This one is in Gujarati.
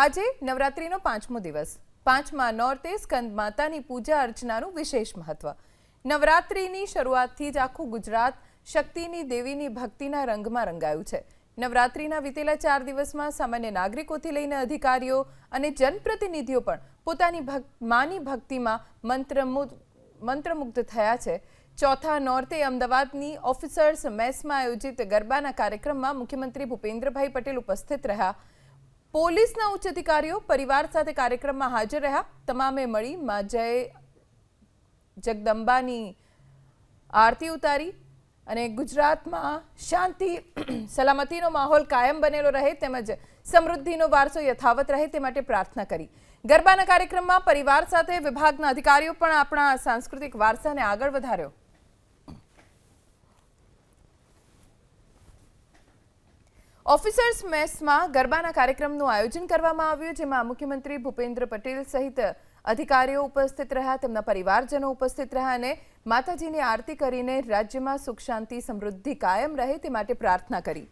આજે નવરાત્રિનો પાંચમો દિવસ. પાંચમા નોરતે સ્કંદ માતાની પૂજા અર્ચનાનું વિશેષ મહત્વ. નવરાત્રિની શરૂઆતથી જ આખું ગુજરાત શક્તિની, દેવીની ભક્તિના રંગમાં રંગાયું છે. નવરાત્રિના વીતેલા ચાર દિવસમાં સામાન્ય નાગરિકોથી લઈને અધિકારીઓ અને જનપ્રતિનિધિઓ પણ પોતાની માની ભક્તિમાં મંત્રમુગ્ધ મંત્રમુગ્ધ થયા છે. ચોથા નોર્તે અમદાવાદની ઓફિસર્સ મેસમાં આયોજિત ગરબાના કાર્યક્રમમાં મુખ્યમંત્રી ભૂપેન્દ્રભાઈ પટેલ ઉપસ્થિત રહ્યા. પોલીસના ઉચ્ચ અધિકારીઓ પરિવાર સાથે કાર્યક્રમમાં હાજર રહ્યા. તમામે મળી મા જય જગદંબાની આરતી ઉતારી અને ગુજરાતમાં શાંતિ, સલામતીનો માહોલ કાયમ બનેલો રહે તેમજ સમૃદ્ધિનો વારસો યથાવત રહે તે માટે પ્રાર્થના કરી. ગરબાના કાર્યક્રમમાં પરિવાર સાથે વિભાગના અધિકારીઓ પણ આપણા સાંસ્કૃતિક વારસાને આગળ વધાર્યો. ઓફિસર્સ મેસમાં ગરબાના કાર્યક્રમનું આયોજન કરવામાં આવ્યું, જેમાં મુખ્યમંત્રી ભૂપેન્દ્ર પટેલ સહિત અધિકારીઓ ઉપસ્થિત રહ્યા, તેમના પરિવારજનો ઉપસ્થિત રહ્યા અને માતાજીની આરતી કરીને રાજ્યમાં સુખ, શાંતિ, સમૃદ્ધિ કાયમ રહે તે માટે પ્રાર્થના કરી.